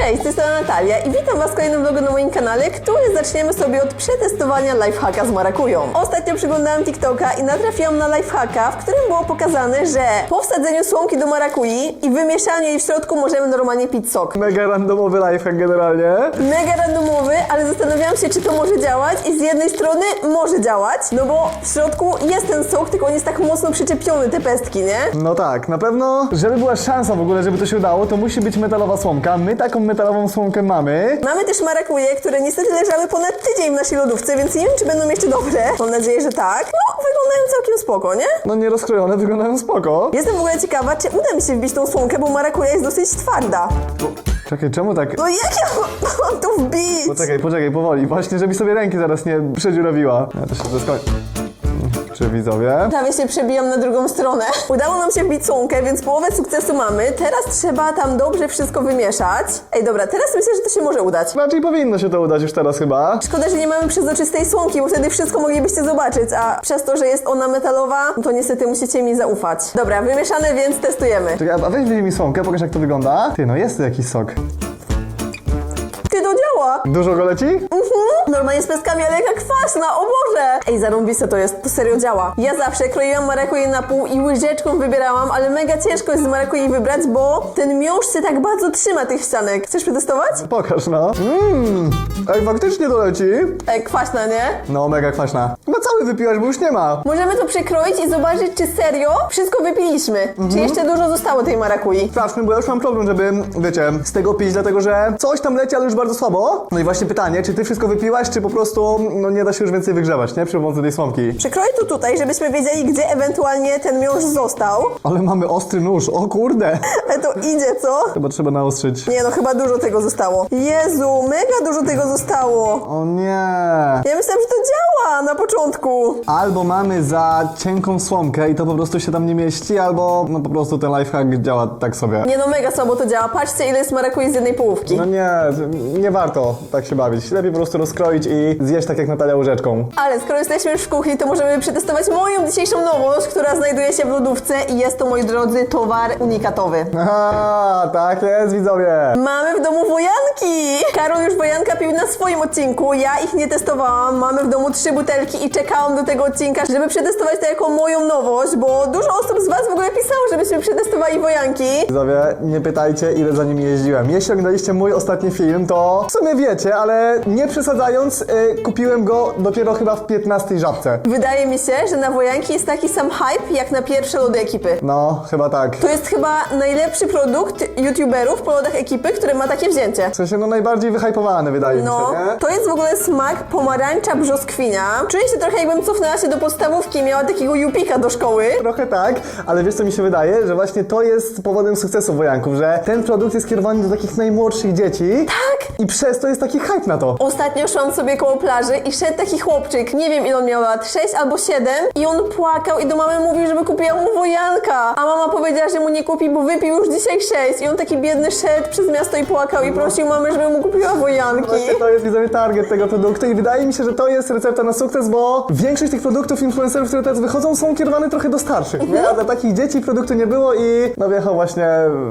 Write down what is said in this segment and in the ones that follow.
Cześć, to jest Natalia i witam Was w kolejnym vlogu na moim kanale, który zaczniemy sobie od przetestowania lifehacka z marakują. Ostatnio przyglądałam TikToka i natrafiłam na lifehacka, w którym było pokazane, że po wsadzeniu słomki do marakui i wymieszaniu jej w środku możemy normalnie pić sok. Mega randomowy lifehack generalnie. Mega randomowy, ale zastanawiałam się, czy to może działać i z jednej strony może działać, no bo w środku jest ten sok, tylko on jest tak mocno przyczepiony, te pestki, nie? No tak, na pewno, żeby była szansa w ogóle, żeby to się udało, to musi być metalowa słomka. My taką metalową słomkę mamy. Mamy też marakuje, które niestety leżały ponad tydzień w naszej lodówce, więc nie wiem, czy będą jeszcze dobre. Mam nadzieję, że tak. No, wyglądają całkiem spoko, nie? No nie rozkrojone, wyglądają spoko. Jestem w ogóle ciekawa, czy uda mi się wbić tą słomkę, bo marakuja jest dosyć twarda. Czekaj, czemu tak? No jak ja mam to wbić? Poczekaj, poczekaj, powoli. Właśnie, żeby sobie ręki zaraz nie przedziurawiła. Ja to się zaskoczę. Czy widzowie? Prawie się przebijam na drugą stronę. Udało nam się wbić słomkę, więc połowę sukcesu mamy. Teraz trzeba tam dobrze wszystko wymieszać. Ej, dobra, teraz myślę, że to się może udać. Raczej powinno się to udać już teraz chyba. Szkoda, że nie mamy przezroczystej słomki, bo wtedy wszystko moglibyście zobaczyć, a przez to, że jest ona metalowa, to niestety musicie mi zaufać. Dobra, wymieszane, więc testujemy. Czekaj, a weź wyjmij mi słomkę, pokaż jak to wygląda. Ty, no jest jakiś sok. Dużo go leci? Mhm. Normalnie z peskami, ale jaka kwaśna, o Boże! Ej, zarąbiste to jest, to serio działa. Ja zawsze kroiłam marakuje na pół i łyżeczką wybierałam, ale mega ciężko jest z marakuje wybrać, bo ten miąższ się tak bardzo trzyma tych ścianek. Chcesz przetestować? Pokaż no. Mmm, ej, faktycznie to leci. Ej, kwaśna, nie? No, mega kwaśna. No cały wypiłaś, bo już nie ma. Możemy to przekroić i zobaczyć, czy serio wszystko wypiliśmy. Czy jeszcze dużo zostało tej marakui. Straszny, bo ja już mam problem, żeby, wiecie, z tego pić, dlatego że coś tam leci, ale już bardzo słabo. No i właśnie pytanie, czy ty wszystko wypiłaś, czy po prostu, no nie da się już więcej wygrzewać, nie? Przy pomocy tej słomki. Przekroję to tutaj, żebyśmy wiedzieli, gdzie ewentualnie ten miąższ został. Ale mamy ostry nóż, o kurde. Ale to idzie, co? Chyba trzeba naostrzyć. Nie no, chyba dużo tego zostało. Jezu, mega dużo tego zostało. O nie. Ja myślałam, że to działa na początku. Albo mamy za cienką słomkę i to po prostu się tam nie mieści, albo no po prostu ten lifehack działa tak sobie. Nie no, mega słabo to działa. Patrzcie, ile jest marakui z jednej połówki. No nie, nie warto tak się bawić. Lepiej po prostu rozkroić i zjeść tak jak Natalia łyżeczką. Ale skoro jesteśmy już w kuchni, to możemy przetestować moją dzisiejszą nowość, która znajduje się w lodówce i jest to, moi drodzy, towar unikatowy. Aha, tak jest, widzowie. Mamy w domu wojanki! Karol już wojanka pił na swoim odcinku, ja ich nie testowałam. Mamy w domu trzy butelki i czekałam do tego odcinka, żeby przetestować to jako moją nowość, bo dużo osób z Was w ogóle pisało, żebyśmy przetestowali wojanki. Widzowie, nie pytajcie, ile za nim jeździłem. Jeśli oglądaliście mój ostatni film, to w sumie wiecie, ale nie przesadzając, y, kupiłem go dopiero chyba w 15 żabce. Wydaje mi się, że na wojanki jest taki sam hype, jak na pierwsze lody ekipy. No, chyba tak. To jest chyba najlepszy produkt youtuberów po lodach ekipy, który ma takie wzięcie. W sensie, no najbardziej wyhypowany wydaje No, mi się, nie? to jest w ogóle smak pomarańcza brzoskwinia. Czuję się trochę jakbym cofnęła się do podstawówki, miała takiego jupika do szkoły. Trochę tak, ale wiesz co mi się wydaje? Że właśnie to jest powodem sukcesu wojanków, że ten produkt jest kierowany do takich najmłodszych dzieci. Tak! I przez to jest taki hype na to. Ostatnio szłam sobie koło plaży i szedł taki chłopczyk, nie wiem ile on miał lat, 6 albo 7 i on płakał i do mamy mówił, żeby kupiła mu wojanka. A mama powiedziała, że mu nie kupi, bo wypił już dzisiaj 6 i on taki biedny szedł przez miasto i płakał i prosił mamę, żeby mu kupiła wojanki. Właśnie to jest widzowie target tego produktu i wydaje mi się, że to jest recepta na sukces, bo większość tych produktów influencerów, które teraz wychodzą, są kierowane trochę do starszych, nie? A dla takich dzieci produktu nie było i no wjechał właśnie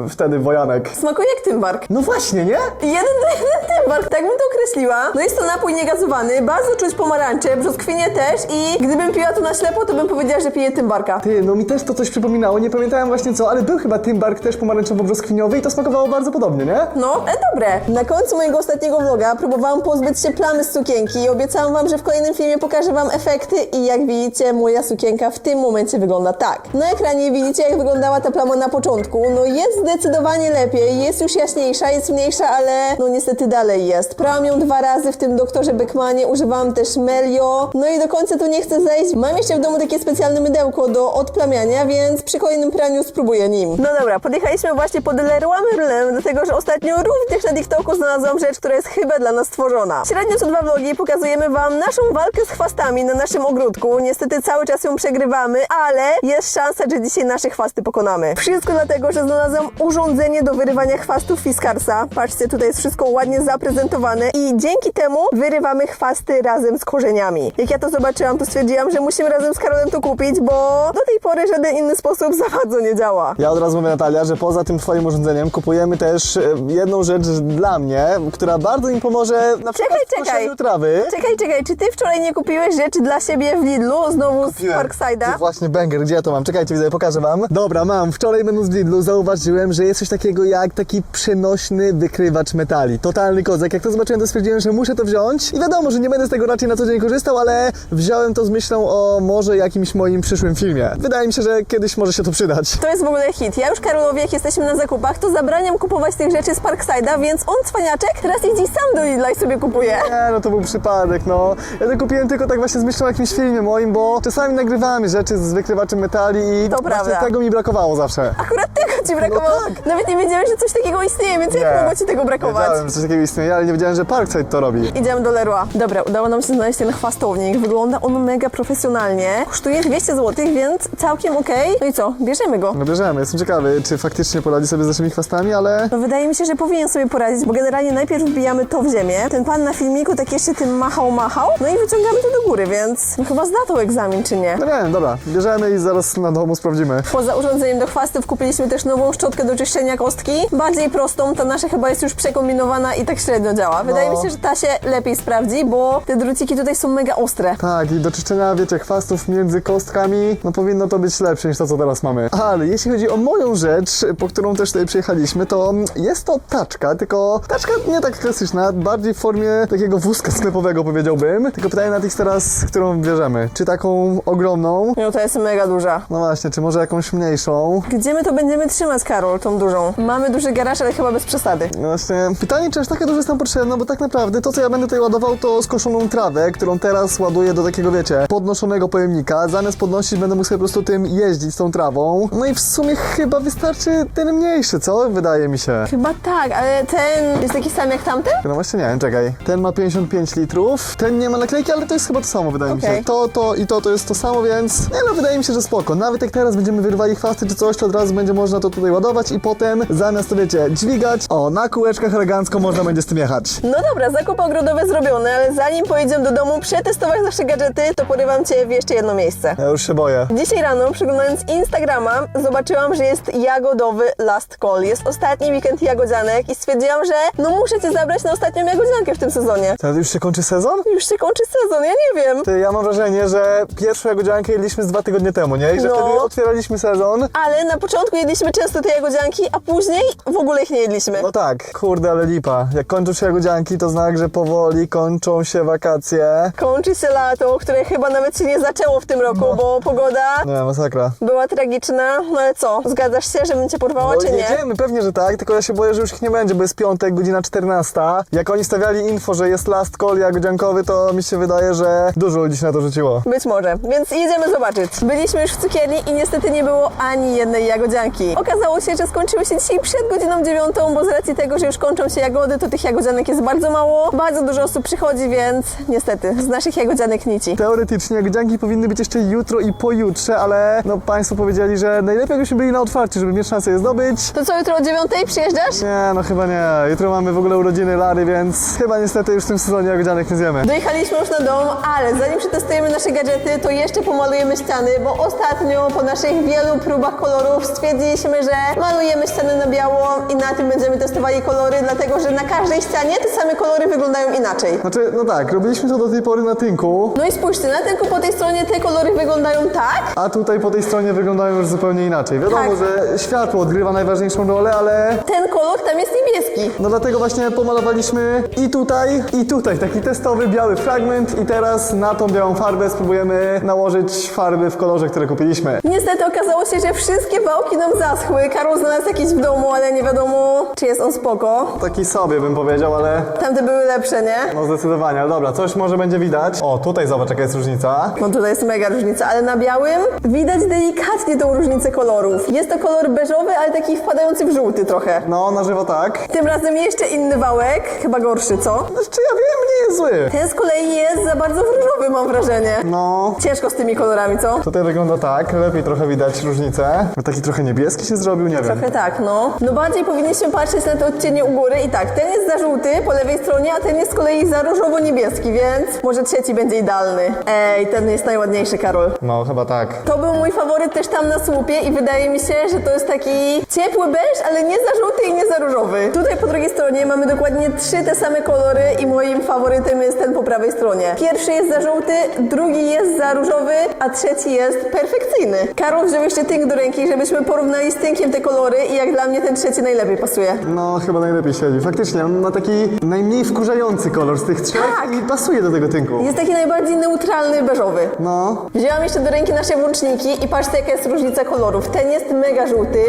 wtedy wojanek. Smakuje jak tymbark. No właśnie, nie? Jeden do jeden tymbark, tak bym to określiła. No jest to napój niegazowany, bardzo czuć pomarańcze, brzoskwinie też i gdybym piła to na ślepo, to bym powiedziała, że piję tymbarka. Ty, no mi też to coś przypominało, nie pamiętałem właśnie co, ale był chyba Tymbark też pomarańczowo-brzoskwiniowy i to smakowało bardzo podobnie, nie? No, e, dobre. Na końcu mojego ostatniego vloga próbowałam pozbyć się plamy z sukienki i obiecałam wam, że w kolejnym filmie pokażę wam efekty i jak widzicie, moja sukienka w tym momencie wygląda tak. Na ekranie widzicie, jak wyglądała ta plama na początku. No jest zdecydowanie lepiej, jest już jaśniejsza, jest mniejsza, ale no niestety dalej jest. Prałam ją dwa razy w tym doktorze Beckmanie, używałam też Melio, no i do końca tu nie chcę zejść. Mam jeszcze w domu takie specjalne mydełko do odplamiania, więc przy kolejnym praniu spróbuję nim. No dobra, podjechaliśmy właśnie pod Leroy Merlin, dlatego że ostatnio również na TikToku znalazłam rzecz, która jest chyba dla nas stworzona. Średnio co dwa vlogi pokazujemy wam naszą walkę z chwastami na naszym ogródku. Niestety cały czas ją przegrywamy, ale jest szansa, że dzisiaj nasze chwasty pokonamy. Wszystko dlatego, że znalazłam urządzenie do wyrywania chwastów Fiskarsa. Patrzcie, tutaj jest wszystko ładnie zaprezentowane przygotowane i dzięki temu wyrywamy chwasty razem z korzeniami. Jak ja to zobaczyłam, to stwierdziłam, że musimy razem z Karolem to kupić, bo do tej pory żaden inny sposób za bardzo nie działa. Ja od razu mówię Natalia, że poza tym twoim urządzeniem kupujemy też e, jedną rzecz dla mnie, która bardzo mi pomoże na przykład Czekaj, w czekaj. trawy. Czekaj, czekaj, czy ty wczoraj nie kupiłeś rzeczy dla siebie w Lidlu, znowu z Parkside'a? Właśnie banger, gdzie ja to mam? Czekajcie, widzę, pokażę wam. Dobra, mam. Wczoraj będąc w Lidlu zauważyłem, że jest coś takiego jak taki przenośny wykrywacz metali. Totalny kozak. Jak to zobaczyłem, to stwierdziłem, że muszę to wziąć. I wiadomo, że nie będę z tego raczej na co dzień korzystał, ale wziąłem to z myślą o może jakimś moim przyszłym filmie. Wydaje mi się, że kiedyś może się to przydać. To jest w ogóle hit. Ja już Karolowi, jak jesteśmy na zakupach, to zabraniam kupować tych rzeczy z Parkside'a, więc on, cwaniaczek, teraz jeździ sam do Lidla i sobie kupuje. Nie, no to był przypadek, no. Ja to kupiłem tylko tak właśnie z myślą o jakimś filmie moim, bo czasami nagrywamy rzeczy z wykrywaczem metali i To prawda. tego mi brakowało zawsze. Akurat tego ci brakowało. tak. Nawet nie wiedziałeś, że coś takiego istnieje, więc jak mogło ci tego brakować? Wiedziałem, że coś takiego istnieje, ale nie wiedziałem, że Parkside to robi. Idziemy do Leroy. Dobra, udało nam się znaleźć ten chwastownik. Wygląda on mega profesjonalnie. Kosztuje 200 zł, więc całkiem okej. No i co? Bierzemy go. No bierzemy, jestem ciekawy, czy faktycznie poradzi sobie z naszymi chwastami, ale... No wydaje mi się, że powinien sobie poradzić, bo generalnie najpierw wbijamy to w ziemię. Ten pan na filmiku tak jeszcze tym machał, machał. No i wyciągamy to do góry, więc no chyba zda to egzamin, czy nie? No nie wiem, dobra, bierzemy i zaraz na domu sprawdzimy. Poza urządzeniem do chwastów kupiliśmy też nową szczotkę do czyszczenia kostki. Bardziej prostą, ta nasza chyba jest już przekombinowana i tak średnio działa. Wydaje No. mi się, że ta się lepiej sprawdzi, bo te druciki tutaj są mega ostre. Tak, i do czyszczenia, wiecie, chwastów między kostkami, no powinno to być lepsze niż to, co teraz mamy. Ale jeśli chodzi o moją rzecz, po którą też tutaj przyjechaliśmy, to jest to taczka, tylko taczka nie tak klasyczna, bardziej w formie takiego wózka sklepowego powiedziałbym. Tylko pytanie na tych teraz, którą bierzemy. Czy taką ogromną? No to jest mega duża. No właśnie, czy może jakąś mniejszą? Gdzie my to będziemy trzymać, Karol, tą dużą? Mamy duży garaż, ale chyba bez przesady. No właśnie, pytanie, czy aż taka duża jest nam potrzebna, bo tak naprawdę to, co ja będę tutaj ładował, to skoszoną trawę, którą teraz ładuję do takiego, wiecie, podnoszonego pojemnika. Zamiast podnosić, będę mógł sobie po prostu tym jeździć, z tą trawą. No i w sumie chyba wystarczy ten mniejszy, co? Wydaje mi się. Chyba tak, ale ten jest taki sam jak tamten? No właśnie nie wiem, czekaj. Ten ma 55 litrów, ten nie ma naklejki, ale to jest chyba to samo, wydaje mi Okej. się. To, to i to, to jest to samo, więc nie no, wydaje mi się, że spoko. Nawet jak teraz będziemy wyrywali chwasty czy coś, to od razu będzie można to tutaj ładować i potem zamiast to, wiecie, dźwigać, o, na kółeczkach elegancko można będzie z tym No dobra, zakupy ogrodowe zrobione, ale zanim pojedziemy do domu przetestować nasze gadżety, to porywam Cię w jeszcze jedno miejsce. Ja już się boję. Dzisiaj rano, przeglądając Instagrama, zobaczyłam, że jest jagodowy last call. Jest ostatni weekend jagodzianek i stwierdziłam, że no muszę Cię zabrać na ostatnią jagodziankę w tym sezonie. Teraz już się kończy sezon? Już się kończy sezon, ja nie wiem. Ty, ja mam wrażenie, że pierwszą jagodziankę jedliśmy z dwa tygodnie temu, nie? I że No. wtedy otwieraliśmy sezon. Ale na początku jedliśmy często te jagodzianki, a później w ogóle ich nie jedliśmy. No tak, kurde, ale lipa. Jak kończą się jagodzianki, to znak, że powoli kończą się wakacje. Kończy się lato, które chyba nawet się nie zaczęło w tym roku, bo pogoda Nie, masakra. była tragiczna. No ale co, zgadzasz się, żebym Cię porwała, No, czy nie? jedziemy, pewnie, że tak, tylko ja się boję, że już ich nie będzie, bo jest piątek, godzina 14. Jak oni stawiali info, że jest last call jagodziankowy, to mi się wydaje, że dużo ludzi się na to rzuciło. Być może, więc jedziemy zobaczyć. Byliśmy już w cukierni i niestety nie było ani jednej jagodzianki. Okazało się, że skończyły się dzisiaj przed godziną dziewiątą, bo z racji tego, że już kończą się jagody, to tych jagodzianek jest bardzo mało. Bardzo dużo osób przychodzi, więc niestety z naszych jagodzianek nici. Teoretycznie jagodzianki powinny być jeszcze jutro i pojutrze, ale no państwo powiedzieli, że najlepiej jakbyśmy byli na otwarciu, żeby mieć szansę je zdobyć. To co, jutro o dziewiątej przyjeżdżasz? Nie, no chyba nie. Jutro mamy w ogóle urodziny Lary, więc chyba niestety już w tym sezonie jagodzianek nie zjemy. Dojechaliśmy już na dom, ale zanim przetestujemy nasze gadżety, to jeszcze pomalujemy ściany, bo ostatnio po naszych wielu próbach kolorów stwierdziliśmy, że malujemy ściany na biało i na tym będziemy testowali kolory, dlatego że na każdej ścianie te same kolory wyglądają inaczej. Znaczy, no tak, robiliśmy to do tej pory na tynku, No i spójrzcie, na tylko po tej stronie te kolory wyglądają tak, a tutaj po tej stronie wyglądają już zupełnie inaczej. Wiadomo, Tak. że światło odgrywa najważniejszą rolę, ale ten kolor tam jest niebieski. no dlatego właśnie pomalowaliśmy i tutaj, i tutaj taki testowy biały fragment i teraz na tą białą farbę spróbujemy nałożyć farby w kolorze, które kupiliśmy. Niestety okazało się, że wszystkie wałki nam zaschły. Karol znalazł jakiś w domu, ale nie wiadomo, czy jest on spoko. Taki sobie bym powiedział, ale Tamte były lepsze, nie? no zdecydowanie, ale dobra, coś może będzie widać. O, tutaj zobacz jaka jest różnica. No tutaj jest mega różnica, ale na białym widać delikatnie tą różnicę kolorów. Jest to kolor beżowy, ale taki wpadający w żółty trochę. No, na żywo tak. Tym razem jeszcze inny wałek, chyba gorszy, co? Znaczy ja wiem, nie jest zły. Ten z kolei jest za bardzo różowy, mam wrażenie. No, Ciężko z tymi kolorami, co? tutaj wygląda tak, lepiej trochę widać różnicę. Taki trochę niebieski się zrobił, nie wiem. Trochę tak, no. No bardziej powinniśmy patrzeć na te odcienie u góry i tak, ten jest za żółty po lewej stronie, a ten jest z kolei za różowo-niebieski, więc może trzeci będzie idealny. Ej, ten jest najładniejszy, Karol. No, chyba tak. To był mój faworyt też tam na słupie i wydaje mi się, że to jest taki ciepły beż, ale nie za żółty i nie za różowy. Tutaj po drugiej stronie mamy dokładnie trzy te same kolory i moim faworytem jest ten po prawej stronie. Pierwszy jest za żółty, drugi jest za różowy, a trzeci jest perfekcyjny. Karol wziął jeszcze tynk do ręki, żebyśmy porównali z tynkiem te kolory i jak dla mnie ten trzeci najlepiej pasuje. No, chyba najlepiej siedzi. Faktycznie, on ma taki najmniej wkurzający kolor z tych trzech Tak. i pasuje do tego tynku. Jest taki najbardziej neutralny beżowy. No, Wzięłam jeszcze do ręki nasze włączniki i patrzcie jaka jest różnica kolorów. Ten jest mega żółty,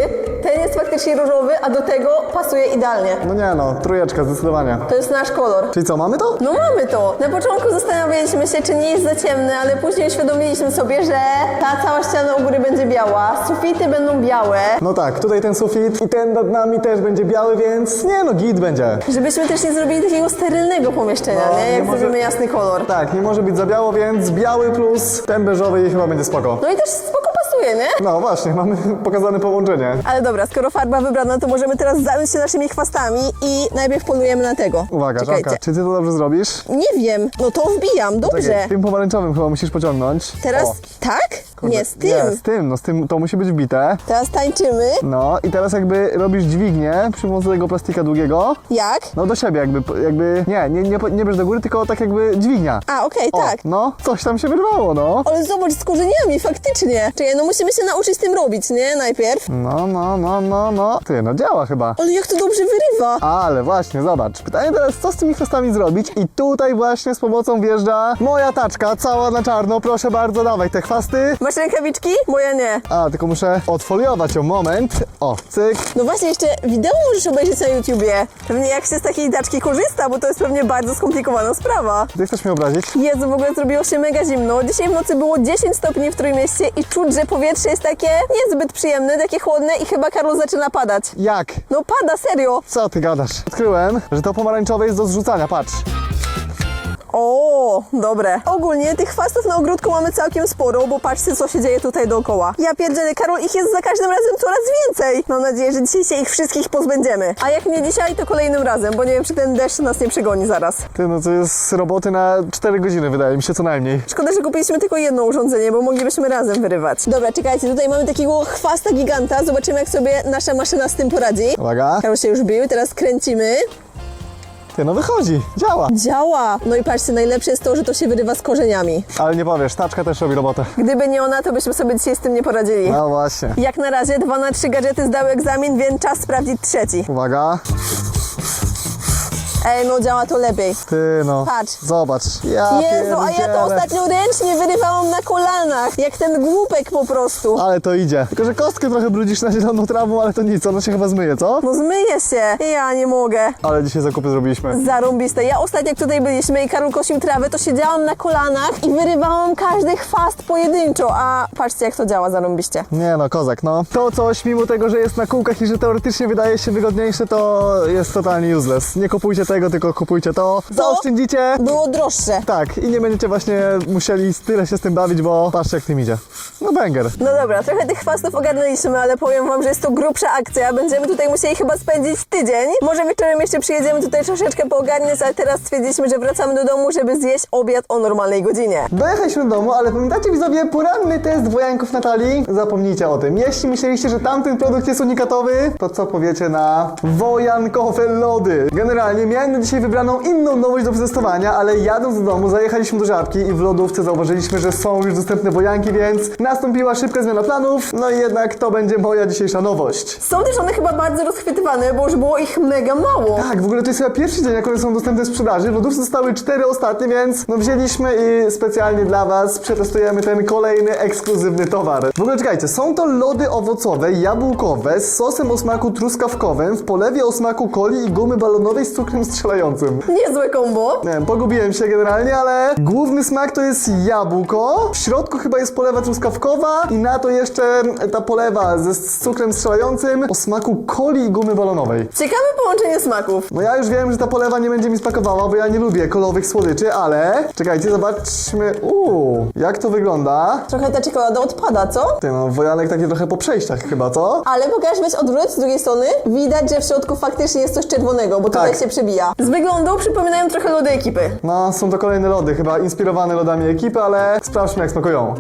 ten jest faktycznie różowy, a do tego pasuje idealnie. no nie no, trójeczka zdecydowanie. To jest nasz kolor. Czyli co, mamy to? No mamy to. Na początku zastanawialiśmy się, czy nie jest za ciemne, ale później uświadomiliśmy sobie, że ta cała ściana u góry będzie biała, sufity będą białe, No tak, tutaj ten sufit i ten nad nami też będzie biały, więc nie no, git będzie. żebyśmy też nie zrobili takiego sterylnego pomieszczenia, No, nie? nie Jak może- zrobimy jasny kolor. Tak, nie może być za biało, więc biały plus ten beżowy i chyba będzie spoko. No i też spoko pasuje, nie? No właśnie, mamy pokazane połączenie. Ale dobra, skoro farba wybrana, to możemy teraz zająć się naszymi chwastami i najpierw polujemy na tego. Uwaga, Czekajcie. Żanka, czy ty to dobrze zrobisz? Nie wiem, no to wbijam, dobrze. Czekaj, tym pomarańczowym chyba musisz pociągnąć. Teraz O, tak? kurde, Nie, z tym. Nie, z tym, no z tym to musi być wbite. Teraz tańczymy. No i teraz jakby robisz dźwignię przy pomocy tego plastika długiego. Jak? No do siebie jakby, jakby, nie, nie, nie, nie bierz do góry, tylko tak jakby dźwignia. A, okej, O, tak. No, coś tam się wyrwało, no. Ale zobacz, z korzeniami, faktycznie. Czekaj, no musimy się nauczyć z tym robić, nie? Najpierw. No, no, no, no, no. Ty, no działa chyba. Ale jak to dobrze wyrywa. Ale właśnie, zobacz. Pytanie teraz, co z tymi chwastami zrobić? I tutaj właśnie z pomocą wjeżdża moja taczka, cała na czarno. Proszę bardzo, dawaj te chwasty. Masz rękawiczki? Moja nie. A, tylko muszę odfoliować ją, moment. O, cyk. No właśnie, jeszcze wideo możesz obejrzeć na YouTubie. Pewnie jak się z takiej taczki korzysta, bo to jest pewnie bardzo skomplikowana sprawa. Ty chcesz mnie obrazić? Jezu, w ogóle zrobiło się mega zimno. Dzisiaj w nocy było 10 stopni w Trójmieście i czuć, że powietrze jest takie niezbyt przyjemne, takie chłodne i chyba Karol zaczyna padać. Jak? No pada, serio. Co ty gadasz? Odkryłem, że to pomarańczowe jest do zrzucania, patrz. O, dobre. Ogólnie tych chwastów na ogródku mamy całkiem sporo, bo patrzcie, co się dzieje tutaj dookoła. Ja pierdzielę, Karol, ich jest za każdym razem coraz więcej. Mam nadzieję, że dzisiaj się ich wszystkich pozbędziemy. A jak nie dzisiaj, to kolejnym razem, bo nie wiem, czy ten deszcz nas nie przegoni zaraz. Ty, no to jest roboty na 4 godziny, wydaje mi się, co najmniej. Szkoda, że kupiliśmy tylko jedno urządzenie, bo moglibyśmy razem wyrywać. Dobra, czekajcie, tutaj mamy takiego chwasta giganta. Zobaczymy, jak sobie nasza maszyna z tym poradzi. Uwaga. Karol się już bił, teraz kręcimy. Ty, no wychodzi, działa. Działa! No i patrzcie, najlepsze jest to, że to się wyrywa z korzeniami. Ale nie powiesz, taczka też robi robotę. Gdyby nie ona, to byśmy sobie dzisiaj z tym nie poradzili. No właśnie. Jak na razie 2 na 3 gadżety zdały egzamin, więc czas sprawdzić trzeci. Uwaga. Ej, no działa to lepiej. Ty, no. Patrz. Zobacz. Ja Jezu, a ja to pierdzielę. ostatnio ręcznie wyrywałam na kolanach, jak ten głupek po prostu. Ale to idzie. Tylko, że kostkę trochę brudzisz na zieloną trawą, ale to nic, ona się chyba zmyje, co? No zmyję się. Ja nie mogę. Ale dzisiaj zakupy zrobiliśmy. Zarąbiste. Ja ostatnio jak tutaj byliśmy i Karol kosił trawę, to siedziałam na kolanach i wyrywałam każdy chwast pojedynczo, a patrzcie jak to działa zarąbiście. Nie no, kozak, no. To coś, mimo tego, że jest na kółkach i że teoretycznie wydaje się wygodniejsze, to jest totalnie useless. Nie kupujcie tego, tylko kupujcie to. Zaoszczędzicie. Było droższe. Tak, i nie będziecie właśnie musieli tyle się z tym bawić, bo patrzcie jak tym idzie. No banger. No dobra, trochę tych chwastów ogarnęliśmy, ale powiem wam, że jest to grubsza akcja. Będziemy tutaj musieli chyba spędzić tydzień. Może wieczorem jeszcze przyjedziemy tutaj troszeczkę poogarniać, ale teraz stwierdziliśmy, że wracamy do domu, żeby zjeść obiad o normalnej godzinie. Dojechaliśmy do domu, ale pamiętacie widzowie poranny test wojanków Natalii? Zapomnijcie o tym. Jeśli myśleliście, że tamten produkt jest unikatowy, to co powiecie na wojankowe lody? Generalnie miałem na dzisiaj wybraną inną nowość do przetestowania, ale jadąc do domu zajechaliśmy do Żabki i w lodówce zauważyliśmy, że są już dostępne wojanki, więc nastąpiła szybka zmiana planów, no i jednak to będzie moja dzisiejsza nowość. Są też one chyba bardzo rozchwytywane, bo już było ich mega mało. Tak, w ogóle to jest chyba pierwszy dzień, jak one są dostępne w sprzedaży. W lodówce zostały cztery ostatnie, więc no wzięliśmy i specjalnie dla Was przetestujemy ten kolejny ekskluzywny towar. W ogóle czekajcie, są to lody owocowe, jabłkowe z sosem o smaku truskawkowym, w polewie o smaku coli i gumy balonowej z cukrem strzelającym. Niezłe kombo. Nie wiem, pogubiłem się generalnie, ale główny smak to jest jabłko. W środku chyba jest polewa truskawkowa i na to jeszcze ta polewa ze z cukrem strzelającym o smaku coli i gumy balonowej. Ciekawe połączenie smaków. No ja już wiem, że ta polewa nie będzie mi smakowała, bo ja nie lubię kolowych słodyczy, ale czekajcie, zobaczmy. Uuu, jak to wygląda? Trochę ta czekolada odpada, co? Ty no, wojanek taki trochę po przejściach chyba, co? Ale pokaż, weź odwróć z drugiej strony. Widać, że w środku faktycznie jest coś czerwonego, bo tutaj Tak. się przebija. Z wyglądu przypominają trochę lody ekipy. No, są to kolejne lody, chyba inspirowane lodami ekipy, ale sprawdźmy jak smakują.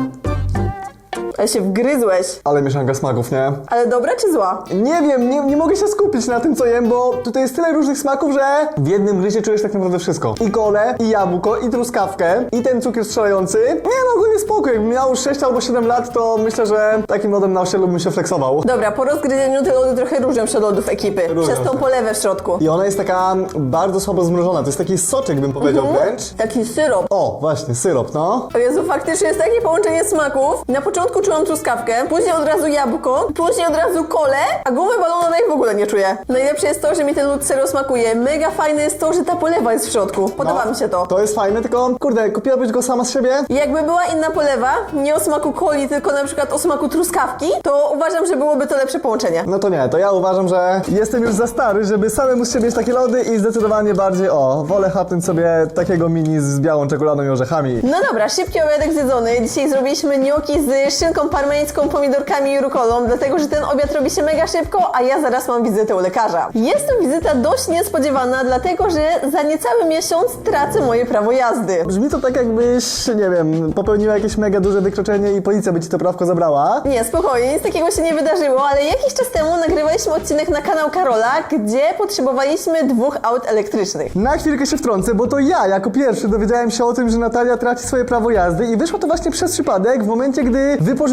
Ale się wgryzłeś. Ale mieszanka smaków, nie? Ale dobra czy zła? Nie wiem, nie, nie mogę się skupić na tym, co jem, bo tutaj jest tyle różnych smaków, że w jednym gryzie czujesz tak naprawdę wszystko. I kole, i jabłko, i truskawkę, i ten cukier strzelający. Nie no, ogólnie spoko. Jakbym miał 6 albo 7 lat, to myślę, że takim lodem na osiedlu bym się flexował. Dobra, po rozgryzieniu te lody trochę różnią się od lodów ekipy. Różnią Przez tą się. polewę w środku. I ona jest taka bardzo słabo zmrożona. To jest taki soczek, bym powiedział wręcz. Taki syrop. O, właśnie, syrop, no. O Jezu, faktycznie jest takie połączenie smaków. Na początku czułam truskawkę, później od razu jabłko, później od razu kole, a gumy balonowej w ogóle nie czuję. Najlepsze jest to, że mi ten lód serio smakuje. Mega fajne jest to, że ta polewa jest w środku. Podoba no, mi się to. To jest fajne, tylko kurde, kupiłabyś go sama z siebie? Jakby była inna polewa, nie o smaku coli, tylko na przykład o smaku truskawki, to uważam, że byłoby to lepsze połączenie. No to nie, to ja uważam, że jestem już za stary, żeby samemu z siebie mieć takie lody i zdecydowanie bardziej, o, wolę chapnąć sobie takiego mini z białą czekoladą i orzechami. No dobra, szybki obiadek zjedzony. Dzisiaj zrobiliśmy gnocchi z szynką parmeńską, pomidorkami i rukolą, dlatego że ten obiad robi się mega szybko, a ja zaraz mam wizytę u lekarza. Jest to wizyta dość niespodziewana, dlatego że za niecały miesiąc tracę moje prawo jazdy. Brzmi to tak jakbyś, nie wiem, popełniła jakieś mega duże wykroczenie i policja by ci to prawko zabrała. Nie, spokojnie, nic takiego się nie wydarzyło, ale jakiś czas temu nagrywaliśmy odcinek na kanał Karola, gdzie potrzebowaliśmy dwóch aut elektrycznych. Na chwilkę się wtrącę, bo to ja jako pierwszy dowiedziałem się o tym, że Natalia traci swoje prawo jazdy i wyszło to właśnie przez przypadek w momencie, gdy wypożyczałem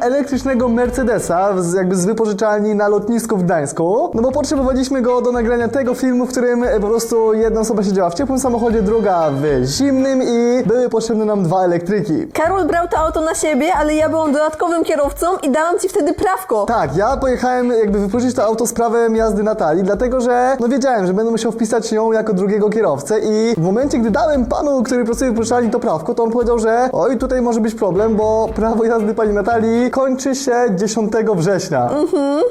elektrycznego Mercedesa, z, jakby z wypożyczalni na lotnisku w Gdańsku, no bo potrzebowaliśmy go do nagrania tego filmu, w którym e, po prostu jedna osoba siedziała w ciepłym samochodzie, druga w zimnym i były potrzebne nam dwa elektryki. Karol brał to auto na siebie, ale ja byłam dodatkowym kierowcą i dałam ci wtedy prawko. Tak, ja pojechałem jakby wypożyczyć to auto z prawem jazdy Natalii, dlatego że no wiedziałem, że będę musiał wpisać ją jako drugiego kierowcę i w momencie, gdy dałem panu, który pracuje w wypożyczalni to prawko, to on powiedział, że oj, tutaj może być problem, bo prawo jazdy pani Natalii kończy się 10 września.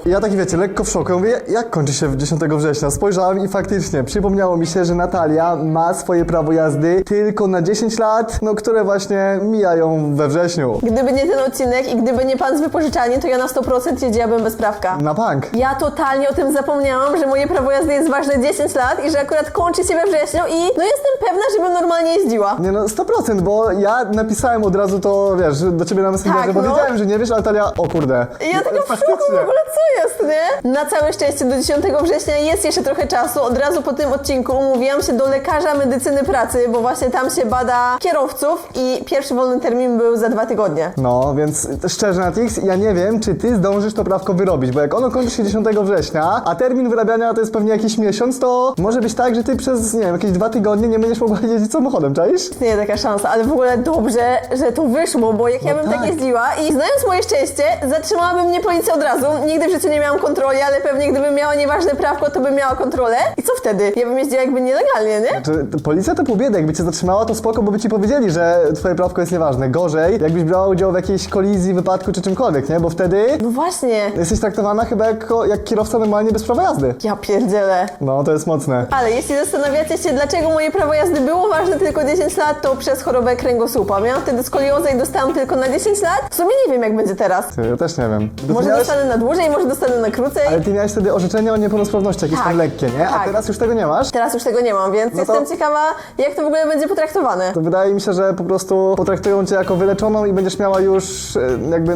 I Ja taki wiecie, lekko w szoku. Ja Mówię, jak kończy się 10 września? Spojrzałem i faktycznie przypomniało mi się, że Natalia ma swoje prawo jazdy tylko na 10 lat, no które właśnie mijają we wrześniu. Gdyby nie ten odcinek i gdyby nie pan z wypożyczalni, to ja na 100% jeździłabym bez prawka. Na bank. Ja totalnie o tym zapomniałam, że moje prawo jazdy jest ważne 10 lat i że akurat kończy się we wrześniu i no jestem pewna, żebym normalnie jeździła. Nie no, 100%, bo ja napisałem od razu to, wiesz, do ciebie na Messengerze, Tak, bo no. Wiedziałem, że nie wiesz, ale Talia, o kurde. I ja taka w szoku w ogóle, co jest, nie? Na całe szczęście do 10 września jest jeszcze trochę czasu. Od razu po tym odcinku umówiłam się do lekarza medycyny pracy, bo właśnie tam się bada kierowców i pierwszy wolny termin był za dwa tygodnie. No, więc szczerze Natix, ja nie wiem, czy ty zdążysz to prawko wyrobić, bo jak ono kończy się 10 września, a termin wyrabiania to jest pewnie jakiś miesiąc, to może być tak, że ty przez, nie wiem, jakieś dwa tygodnie nie będziesz mogła jeździć samochodem, czaisz? Istnieje taka szansa, ale w ogóle dobrze, że to wyszło, bo jak ja bym tak. tak. jeździła i znając moje szczęście, zatrzymałaby mnie policja od razu. Nigdy w życiu nie miałam kontroli, ale pewnie gdybym miała nieważne prawko, to bym miała kontrolę. I co wtedy? Ja bym jeździła jakby nielegalnie, nie? Czy t- policja to pół biedy, jakby cię zatrzymała, to spoko, bo by ci powiedzieli, że twoje prawko jest nieważne. Gorzej, jakbyś brała udział w jakiejś kolizji, wypadku czy czymkolwiek, nie? Bo wtedy No właśnie. jesteś traktowana chyba jako, jak kierowca normalnie bez prawa jazdy. Ja pierdzielę. No, to jest mocne. Ale jeśli zastanawiacie się, dlaczego moje prawo jazdy było ważne tylko 10 lat, to przez chorobę kręgosłupa. Miałam wtedy skoliozę i dostałam tylko na 10 lat. W sumie nie wiem, jak będzie teraz. Ty, Ja też nie wiem. Ty Może miałeś- dostanę na dłużej, może dostanę na krócej. Ale ty miałeś wtedy orzeczenie o niepełnosprawności, jakieś Tak, tam lekkie, nie? A tak. teraz już tego nie masz? Teraz już tego nie mam, więc No to- jestem ciekawa, jak to w ogóle będzie potraktowane. To wydaje mi się, że po prostu potraktują cię jako wyleczoną i będziesz miała już e, jakby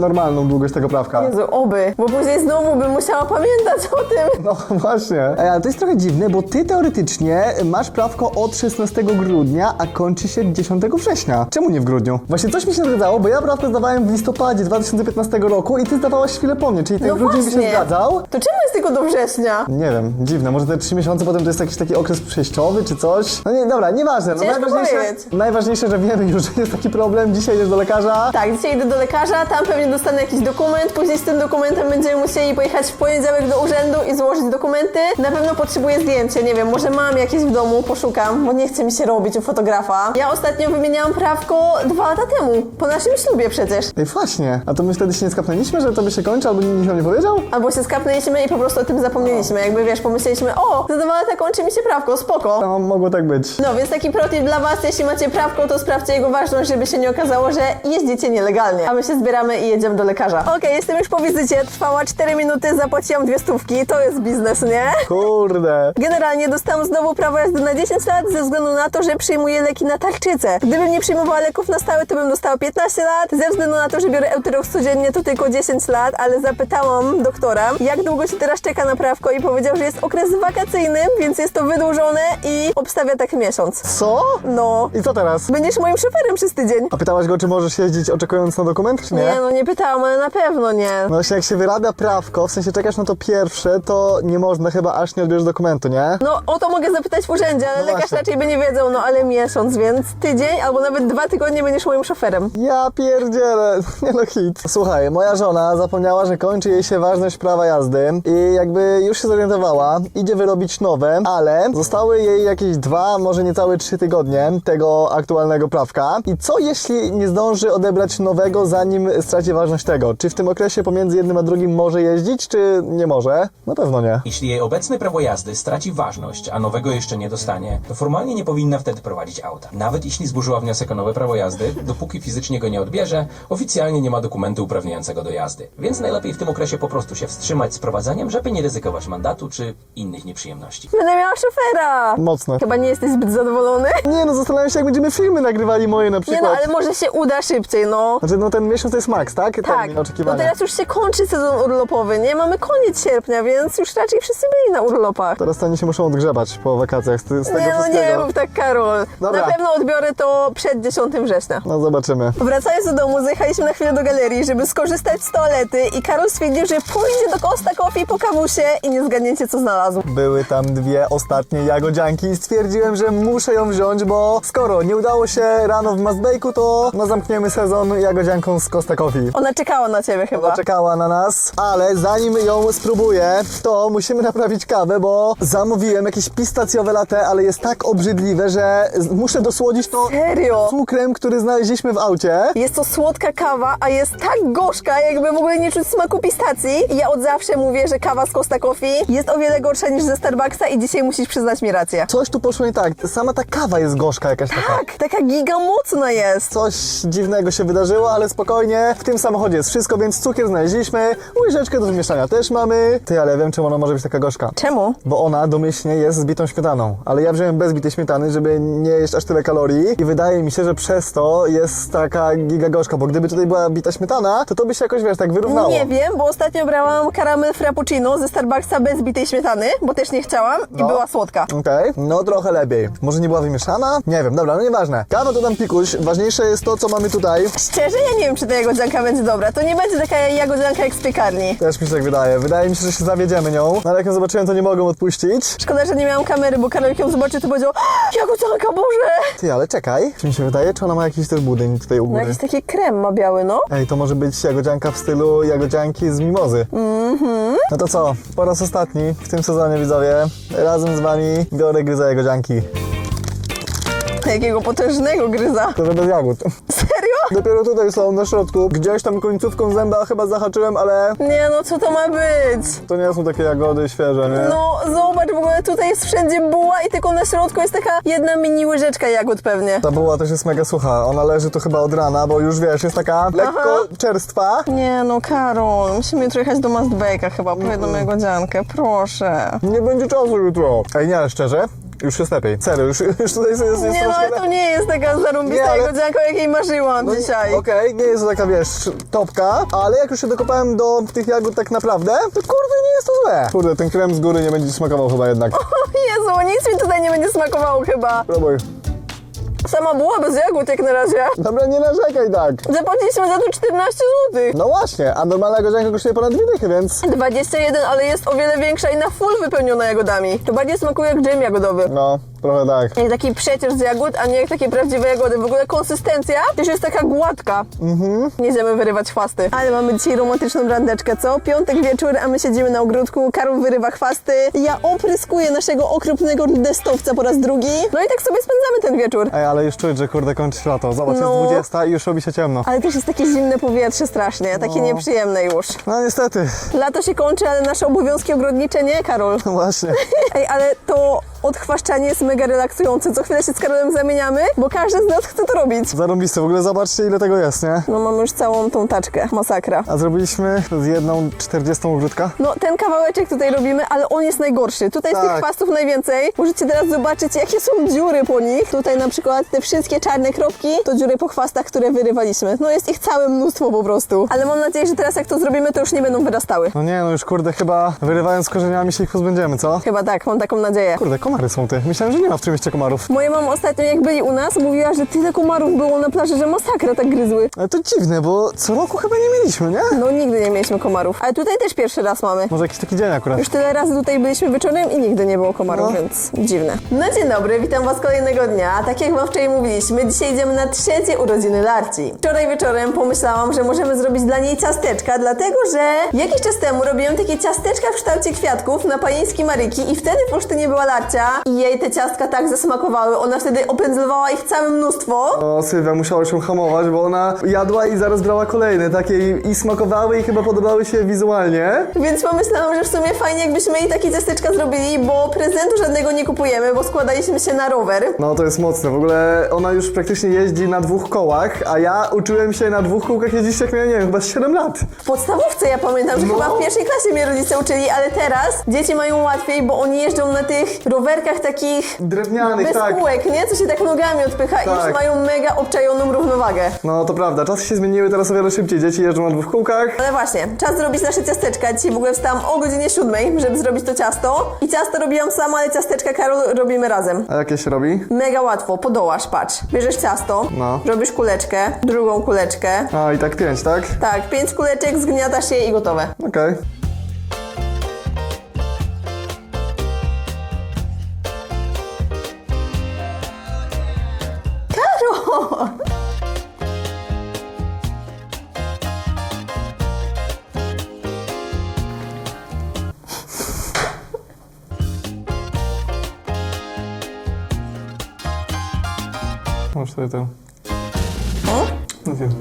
normalną długość tego prawka. Jezu, oby, bo później znowu bym musiała pamiętać o tym. No właśnie. Ej, ale to jest trochę dziwne, bo ty teoretycznie masz prawko od 16 grudnia, a kończy się 10 września. Czemu nie w grudniu? Właśnie coś mi się zgadzało, bo ja prawko zdawałem zdawałem w listopadzie 2015 roku i ty zdawałaś chwilę po mnie, czyli ten No grudzień by się właśnie. zgadzał. To czemu jest tylko do września? Nie wiem, dziwne, może te trzy miesiące potem to jest jakiś taki okres przejściowy czy coś? No nie, dobra, nieważne. No Ciężko najważniejsze, powiedzieć. najważniejsze, że wiemy już, że jest taki problem, dzisiaj idziesz do lekarza. Tak, dzisiaj idę do lekarza, tam pewnie dostanę jakiś dokument, później z tym dokumentem będziemy musieli pojechać w poniedziałek do urzędu i złożyć dokumenty. Na pewno potrzebuję zdjęcie, nie wiem, może mam jakieś w domu, poszukam, bo nie chce mi się robić u fotografa. Ja ostatnio wymieniałam prawko dwa lata temu, po naszym ślubie przecież. Ej, właśnie, a to my wtedy się nie skapnęliśmy, że to by się kończy, albo nikt nam nie powiedział? Albo się skapnęliśmy i po prostu o tym zapomnieliśmy. Jakby wiesz, pomyśleliśmy, o, za dwa lata kończy mi się prawko, spoko. No, mogło tak być. No, więc taki protip dla Was, jeśli macie prawko, to sprawdźcie jego ważność, żeby się nie okazało, że jeździcie nielegalnie. A my się zbieramy i jedziemy do lekarza. Okej, jestem już po wizycie, trwała 4 minuty, zapłaciłam dwie stówki, to jest biznes, nie? Kurde. Generalnie dostałam znowu prawo jazdy na 10 lat ze względu na to, że przyjmuję leki na tarczycę. Gdybym nie przyjmowała leków na stałe, to bym dostała 15 lat. Ze względu na to, że biorę Eutyrox codziennie, to tylko 10 lat, ale zapytałam doktora, jak długo się teraz czeka na prawko i powiedział, że jest okres wakacyjny, więc jest to wydłużone i obstawia tak miesiąc. Co? No. I co teraz? Będziesz moim szoferem przez tydzień. A pytałaś go, czy możesz jeździć oczekując na dokument, czy nie? Nie, no nie pytałam, ale na pewno nie. No właśnie, jak się wyrabia prawko, w sensie czekasz na to pierwsze, to nie można chyba, aż nie odbierzesz dokumentu, nie? No o to mogę zapytać w urzędzie, ale No lekarz właśnie. raczej by nie wiedział, no ale miesiąc, więc tydzień albo nawet dwa tygodnie będziesz moim szoferem. Ja pierdzielę, nie no hit. Słuchaj, moja żona zapomniała, że kończy jej się ważność prawa jazdy i jakby już się zorientowała, idzie wyrobić nowe, ale zostały jej jakieś dwa, może niecałe trzy tygodnie tego aktualnego prawka. I co jeśli nie zdąży odebrać nowego, zanim straci ważność tego? Czy w tym okresie pomiędzy jednym a drugim może jeździć, czy nie może? Na pewno nie. Jeśli jej obecne prawo jazdy straci ważność, a nowego jeszcze nie dostanie, to formalnie nie powinna wtedy prowadzić auta. Nawet jeśli zburzyła wniosek o nowe prawo jazdy, dopóki fizycznie go nie odbierze, oficjalnie nie ma dokumentu uprawniającego do jazdy. Więc najlepiej w tym okresie po prostu się wstrzymać z prowadzeniem, żeby nie ryzykować mandatu czy innych nieprzyjemności. Będę miała szofera! Mocne. Chyba nie jesteś zbyt zadowolony? Nie no, zastanawiam się, jak będziemy filmy nagrywali moje na Nie przykład. no, ale może się uda szybciej, no. Znaczy, no ten miesiąc to jest maks, tak? Tak, Termin no oczekiwania. teraz już się kończy sezon urlopowy, nie? Mamy koniec sierpnia, więc już raczej wszyscy byli na urlopach. Teraz to oni się muszą odgrzebać po wakacjach z, z tego Nie no, wszystkiego. nie rób tak, Karol. Dobra. Na pewno odbiorę to przed 10 września. No zobaczymy. Wracając do domu, zjechaliśmy na chwilę do galerii, żeby skorzystać z toalety i Karol stwierdził, że pójdzie do Costa Coffee po kawusie i nie zgadniecie, co znalazł. Były tam dwie ostatnie jagodzianki i stwierdziłem, że muszę ją wziąć, bo skoro nie udało się rano w Mazbejku, to no zamkniemy sezon jagodzianką z Costa Coffee. Ona czekała na ciebie chyba. Ona czekała na nas, ale zanim ją spróbuję, to musimy naprawić kawę, bo zamówiłem jakieś pistacjowe latte, ale jest tak obrzydliwe, że muszę dosłodzić to Serio? cukrem, który znaleźliśmy w aucie. Jest to słodka kawa, a jest tak gorzka, jakby w ogóle nie czuć smaku pistacji. I ja od zawsze mówię, że kawa z Costa Coffee jest o wiele gorsza niż ze Starbucksa i dzisiaj musisz przyznać mi rację. Coś tu poszło nie tak. Sama ta kawa jest gorzka jakaś taka. Tak, taka giga mocna jest. Coś dziwnego się wydarzyło, ale spokojnie. W tym samochodzie jest wszystko, więc cukier znaleźliśmy. Łyżeczkę do wymieszania też mamy. Ty, ale wiem, czemu ona może być taka gorzka. Czemu? Bo ona domyślnie jest z bitą śmietaną. Ale ja wziąłem bez bitej śmietany, żeby nie jeść aż tyle kalorii. I wydaje mi się, że przez to jest taka giga gorzka. Bo gdyby tutaj była bita śmietana, to to by się jakoś, wiesz, tak wyrównało. Nie wiem, bo ostatnio brałam karamel frappuccino ze Starbucksa bez bitej śmietany, bo też nie chciałam i No. była słodka. Okej, no trochę lepiej. Może nie była wymieszana? Nie wiem, dobra, no nieważne. Kawa to tam pikuś. Ważniejsze jest to, co mamy tutaj. Szczerze, ja nie wiem, czy ta jagodzianka będzie dobra. To nie będzie taka jagodzianka jak z piekarni. Też mi się tak wydaje. Wydaje mi się, że się zawiedziemy nią. No ale jak ją zobaczyłem, to nie mogę odpuścić. Szkoda, że nie miałam kamery, bo Karol jak ją zobaczył, to powiedział "Ah, jagodzianka, Boże! Ty, ale czekaj. Czy mi się wydaje, czy ona ma jakiś też budyń tutaj u No góry? jakiś taki ma biały, no. Ej, to może być jagodzianka w stylu jagodzianki z mimozy. Mhm. No to co? Po raz ostatni w tym sezonie, widzowie, razem z wami biorę gryza jagodzianki. Jakiego potężnego gryza. To że bez jagód. Serio? Dopiero tutaj są, na środku. Gdzieś tam końcówką zęba chyba zahaczyłem, ale Nie no, co to ma być? to nie są takie jagody świeże, nie? No, zobacz, w ogóle tutaj jest wszędzie buła i tylko na środku jest taka jedna mini łyżeczka jagód pewnie. Ta buła też jest mega sucha. Ona leży tu chyba od rana, bo już wiesz, jest taka lekko czerstwa. Nie no, Karol, musimy jutro jechać do Must Bake'a chyba, po jedną jagodziankę, proszę. Nie będzie czasu jutro. Ej, nie, ale szczerze, już jest lepiej. Serio, już, już tutaj jest, jest Nie no, troszkę ale to nie jest taka zarąbista Nie, ale- jagodzianka, jakiej marzyłam No, dzisiaj. Okej, nie jest to taka, wiesz, topka, ale jak już się dokopałem do tych jagód tak naprawdę, to kurde, nie jest to złe. Kurde, ten krem z góry nie będzie ci smakował chyba jednak. O Jezu, nic mi tutaj nie będzie smakowało chyba. Próbuj. Sama była bez jagód jak na razie. Dobra, nie narzekaj tak. Zapłaciliśmy za to 14 zł. No właśnie, a normalna godzinka kosztuje ponad dwie dychy, więc... 21, ale jest o wiele większa i na full wypełniona jagodami. To bardziej smakuje jak dżem jagodowy. No, trochę tak. Jak taki przecież z jagód, a nie jak takie prawdziwe jagody. W ogóle konsystencja też jest taka gładka. Mhm. Nie idziemy wyrywać chwasty. Ale mamy dzisiaj romantyczną randeczkę, co? Piątek wieczór, a my siedzimy na ogródku, Karol wyrywa chwasty, ja opryskuję naszego okropnego destowca po raz drugi. No i tak sobie spędzamy ten wieczór. Ej, ale już czuć, że kurde kończy się lato. Zobacz, No. jest 20 i już robi się ciemno. Ale też jest takie zimne powietrze strasznie, takie nieprzyjemne już. No niestety, Lato się kończy, ale nasze obowiązki ogrodnicze nie, Karol. no właśnie. Ej, ale to odchwaszczanie jest mega relaksujące. Co chwilę się z Karolem zamieniamy, bo każdy z nas chce to robić. Zarąbiste, w ogóle zobaczcie ile tego jest, nie? No mamy już całą tą taczkę, masakra. A zrobiliśmy z jedną 40 ogródka. No ten kawałeczek tutaj robimy, ale on jest najgorszy. Tutaj z tych Tak. chwastów najwięcej. Możecie teraz zobaczyć, jakie są dziury po nich. Tutaj na przykład te wszystkie czarne kropki to dziury po chwastach, które wyrywaliśmy. No jest ich całe mnóstwo po prostu. Ale mam nadzieję, że teraz jak to zrobimy, to już nie będą wyrastały. No nie, no już kurde, chyba wyrywając korzeniami się ich pozbędziemy, co? Chyba tak, mam taką nadzieję. Kurde, komary są ty. Myślałem, że nie ma w tym mieście komarów. Moja mama ostatnio, jak byli u nas, mówiła, że tyle komarów było na plaży, że masakra tak gryzły. Ale to dziwne, bo co roku chyba nie mieliśmy, nie? No nigdy nie mieliśmy komarów. Ale tutaj też pierwszy raz mamy. Może jakiś taki dzień akurat. Już tyle razy tutaj byliśmy wieczorem i nigdy nie było komarów, No. więc dziwne. No dzień dobry, witam Was kolejnego dnia. Tak jak Wam wczoraj mówiliśmy, dzisiaj idziemy na trzecie urodziny Larci. Wczoraj wieczorem pomyślałam, że możemy zrobić dla niej ciasteczka, dlatego że jakiś czas temu robiłam takie ciasteczka w kształcie kwiatków na panieński Maryki i wtedy w Olsztynie była Larcia i jej te ciastka tak zasmakowały. Ona wtedy opędzlowała ich całe mnóstwo. No, Sylwia musiała się hamować, bo ona jadła i zaraz brała kolejne. Takie i, i smakowały i chyba podobały się wizualnie. Więc pomyślałam, że w sumie fajnie jakbyśmy jej takie ciasteczka zrobili, bo prezentu żadnego nie kupujemy, bo składaliśmy się na rower. No to jest mocne. W ogóle ona już praktycznie jeździ na dwóch kołach, a ja uczyłem się na dwóch kółkach jeździć jak miałem, nie wiem, chyba z 7 lat. W podstawówce ja pamiętam, że No. chyba w pierwszej klasie mnie rodzice uczyli, ale teraz dzieci mają łatwiej, bo oni jeżdżą na tych rowerkach takich Drewnianych, bez tak. kółek, nie? Co się tak nogami odpycha i Tak. już mają mega obczajoną równowagę. No to prawda, czasy się zmieniły, teraz o wiele szybciej. Dzieci jeżdżą na dwóch kółkach. Ale właśnie, czas zrobić nasze ciasteczka. Dzisiaj w ogóle wstałam o godzinie siódmej, żeby zrobić to ciasto. I ciasto robiłam sama, ale ciasteczka Karol robimy razem. A jakie się robi? Mega łatwo, podołasz, patrz. Bierzesz ciasto, No. robisz kuleczkę, drugą kuleczkę. A i tak pięć, tak? Tak, pięć kuleczek, zgniatasz je i gotowe. Okej. Tutaj to. O? No wiem.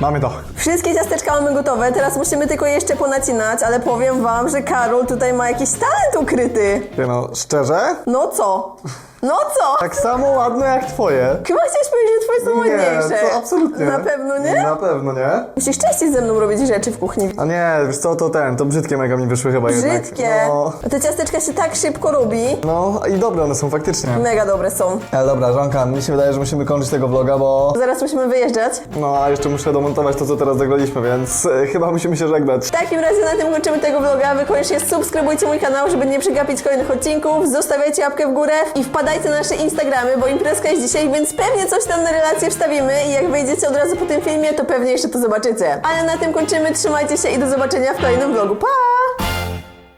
Mamy to. Wszystkie ciasteczka mamy gotowe, teraz musimy tylko jeszcze ponacinać, ale powiem wam, że Karol tutaj ma jakiś talent ukryty. Ty no, szczerze? No co? No co? Tak samo ładne jak twoje. Chyba chciałeś powiedzieć, że twoje są ładniejsze. Nie, to absolutnie. Na pewno nie? Na pewno nie. Musisz częściej ze mną robić rzeczy w kuchni. A nie, wiesz co, to ten, to brzydkie mega mi wyszły chyba jednak. Brzydkie. No, Te ciasteczka się tak szybko robi. no i dobre one są faktycznie. Mega dobre są. Ale dobra, Żanka, mi się wydaje, że musimy kończyć tego vloga, bo... Zaraz musimy wyjeżdżać. No, a jeszcze muszę domontować to, co teraz zagraliśmy, więc e, chyba musimy się żegnać. W takim razie na tym kończymy tego vloga. Wy koniecznie subskrybujcie mój kanał, żeby nie przegapić kolejnych odcinków. Zostawiajcie łapkę w górę i wpadajcie na nasze Instagramy, bo imprezka jest dzisiaj, więc pewnie coś tam na relację wstawimy i jak wejdziecie od razu po tym filmie, to pewnie jeszcze to zobaczycie. Ale na tym kończymy. Trzymajcie się i do zobaczenia w kolejnym vlogu. Pa!